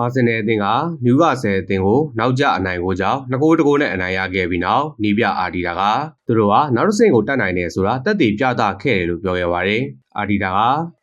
အာဆင်နယ်အသင်းကနျူကာဆယ်အသင်းကိုနောက်ကျအနိုင်ကိုကြောင့်2ဂိုးတဂိုးနဲ့အနိုင်ရခဲ့ပြီးနောက်နီးပြအာဒီတာကသူတို့ကနောက်တစ်ဆင့်ကိုတက်နိုင်တယ်ဆိုတာတက်တည်ပြသခဲ့တယ်လို့ပြောခဲ့ပါတယ်။ အာဒီတာက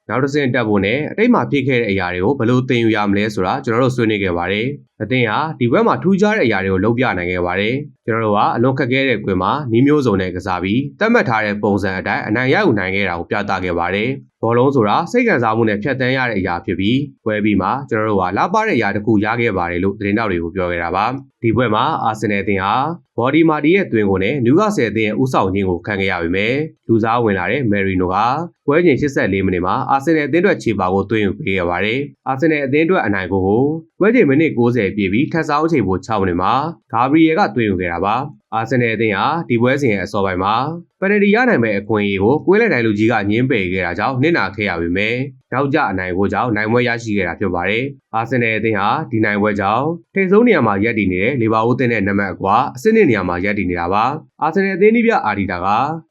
နောက်တစ်ဆင့်တက်ဖို့နဲ့အတိတ်မှာဖြစ်ခဲ့တဲ့အရာတွေကိုဘယ်လိုသင်ယူရမလဲဆိုတာကျွန်တော်တို့ဆွေးနွေးခဲ့ပါတယ်။အသင်းဟာဒီဘက်မှာထူးခြားတဲ့အရာတွေကိုလုပ်ပြနိုင်ခဲ့ပါတယ်။ကျွန်တော်တို့ကအလွန်ခက်ခဲတဲ့ကွင်းမှာနီးမျိုးစုံနဲ့ကစားပြီးတတ်မှတ်ထားတဲ့ပုံစံအတိုင်းအနိုင်ရယူနိုင်ခဲ့တာကိုပြသခဲ့ပါတယ်။ဘောလုံးဆိုတာစိတ်ကစားမှုနဲ့ဖြတ်တန်းရတဲ့အရာဖြစ်ပြီးပွဲပြီးမှကျွန်တော်တို့ကလာပတဲ့အရာတစ်ခုရခဲ့ပါတယ်လို့သတင်းတောက်တွေကိုပြောခဲ့တာပါဒီပွဲမှာအာဆင်နယ်အသင်းဟာ ဘော်ဒီမာဒီရဲ့တွင်ကိုနဲ့နျူကာဆယ်အသင်းရဲ့ဥဆောင်ခြင်းကိုခံခဲ့ရပေမဲ့လူစားဝင်လာတဲ့မယ်ရီနိုကပွဲချိန်84မိနစ်မှာအာဆင်နယ်အသင်းအတွက်ခြေပါကိုသွင်းယူပေးခဲ့ပါတယ်အာဆင်နယ်အသင်းအတွက်အနိုင်ကိုကိုပွဲချိန်မိနစ်90ပြည့်ပြီးထပ်ဆောင်ချိန်ပို6မိနစ်မှာဂါဘရီယယ်ကသွင်းယူခဲ့တာပါအာဆင်နယ်အသင်းဟာဒီပွဲစဉ်ရဲ့အစောပိုင်းမှာပယ်နတီရနိုင်မဲ့အခွင့်အရေးကိုကွေးလိုက်တိုင်းလူကြီးကညင်းပယ်ခဲ့တာကြောင့်နစ်နာခဲ့ရပေမဲ့ နောက်ကျအနိုင်ကိုကြောင့်နိုင်ပွဲရရှိခဲ့တာဖြစ်ပါတယ်။အာဆင်နယ်အသင်းဟာဒီနိုင်ပွဲကြောင့်ထိပ်ဆုံးနေရာမှာရပ်တည်နေတဲ့လီဗာပူးအသင်းနဲ့နံပါတ်အကွာအဆင့်နှစ်နေရာမှာရပ်တည်နေတာပါ။အာဆင်နယ်အသင်းဒီပြအာဒီတာက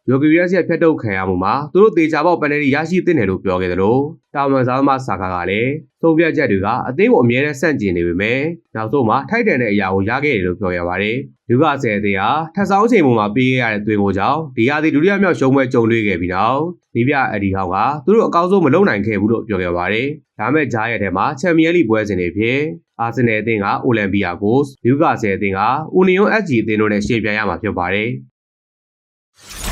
ယိုဂီရက်စ်ရဲ့ဖျက်ထုတ်ခံရမှုမှာသူတို့တေချာပေါက်ပယ်နတီရရှိသင့်တယ်လို့ပြောခဲ့တယ်လို့တာဝန်စားသမားဆာကာကလည်းသုံးပြချက်တွေကအသင်းကိုအမြဲတမ်းဆန့်ကျင်နေပေမဲ့နောက်ဆုံးမှာထိုက်တန်တဲ့အရာကိုရခဲ့တယ်လို့ပြောရပါတယ်။လူကဆယ်အသင်းဟာထပ်ဆောင်ချိန်ပုံမှာပေးခဲ့ရတဲ့သွင်းကိုကြောင့်ဒီဟာဒီဒုတိယမြောက်ရှုံးပွဲကြုံတွေ့ခဲ့ပြီးနောက်ဒီပြအဒီဟောင်းကသူတို့အကောင်းဆုံးမလုပ်နိုင်ခဲ့ဘူးလို့ပြောခဲ့ပါတယ်။ဒါမဲ့ဂျားရဲ့ထဲမှာချန်ပီယံလိပွဲစဉ်တွေဖြစ်အာဆင်နယ်အသင်းကအိုလံပီယာကိုစ်လူကဆယ်အသင်းကဦးနီယွန် SG အသင်းတို့နဲ့ရှင်ပြိုင်ရမှာဖြစ်ပါတယ်။